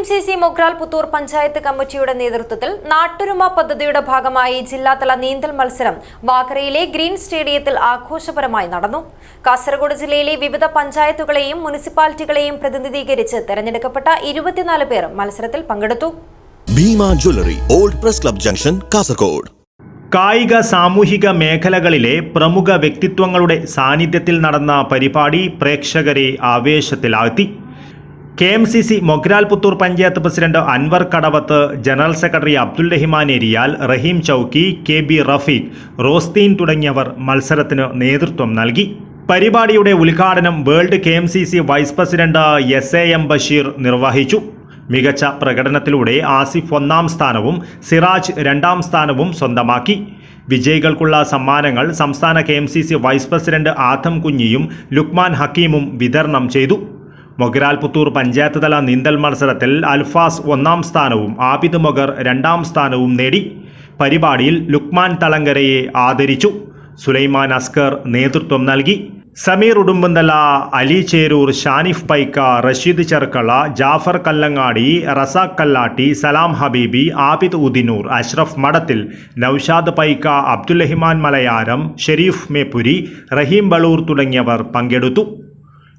M C C Mogral Puthur panchayat കമ്മിറ്റിയുടെ നേതൃത്വത്തിൽ നാട്ടുരുമ പദ്ധതിയുടെ ഭാഗമായി ജില്ലാതല നീന്തൽ മത്സരം വാക്കരയിലെ ഗ്രീൻ സ്റ്റേഡിയത്തിൽ ആഘോഷപരമായി നടന്നു. കാസർഗോഡ് ജില്ലയിലെ വിവിധ പഞ്ചായത്തുകളെയും മുനിസിപ്പാലിറ്റികളെയും പ്രതിനിധീകരിച്ച് തെരഞ്ഞെടുക്കപ്പെട്ട ഇരുപത്തിനാല് പേർ മത്സരത്തിൽ പങ്കെടുത്തു. Bhima jewellery old press club junction Kasaragod. കായിക സാമൂഹിക മേഖലകളിലെ പ്രമുഖ വ്യക്തിത്വങ്ങളുടെ സാന്നിധ്യത്തിൽ നടന്ന പരിപാടി പ്രേക്ഷകരെ ആവേശത്തിലാഴ്ത്തി. K M C C Mogral Puthur panchayat president Anwar Kadavath general secretary Abdul Rahiman Eriyal Rahim Chowki K B Rafeeq Rostheen തുടങ്ങിയവർ മത്സരത്തിന് നേതൃത്വം നൽകി. പരിപാടിയുടെ ഉദ്ഘാടനം world K M C C vice president S A M Basheer നിർവഹിച്ചു. മികച്ച പ്രകടനത്തിലൂടെ ആസിഫ് ഒന്നാം സ്ഥാനവും സിറാജ് രണ്ടാം സ്ഥാനവും സ്വന്തമാക്കി. വിജയികൾക്കുള്ള സമ്മാനങ്ങൾ സംസ്ഥാന കെ വൈസ് പ്രസിഡന്റ് ആദം കുഞ്ഞിയും ലുക്മാൻ ഹക്കീമും വിതരണം ചെയ്തു. മൊഗ്രാൽ പുത്തൂർ പഞ്ചായത്ത് തല നീന്തൽ മത്സരത്തിൽ അൽഫാസ് ഒന്നാം സ്ഥാനവും ആബിദ് മൊഗർ രണ്ടാം സ്ഥാനവും നേടി പരിപാടിയിൽ ലുക്മാൻ തളങ്കരയെ ആദരിച്ചു. സുലൈമാൻ അസ്കർ നേതൃത്വം നൽകി. സമീർ ഉടുമ്പന്തല അലി ചേരൂർ ഷാനിഫ് പൈക്ക റഷീദ് ചെർക്കള ജാഫർ കല്ലങ്ങാടി റസാഖ് കല്ലാട്ടി സലാം ഹബീബി ആബിദ് ഉദിനൂർ അഷ്റഫ് മടത്തിൽ നൌഷാദ് പൈക്ക അബ്ദുൽ മലയാരം ഷെരീഫ് മേപ്പുരി റഹീം ബളൂർ തുടങ്ങിയവർ പങ്കെടുത്തു.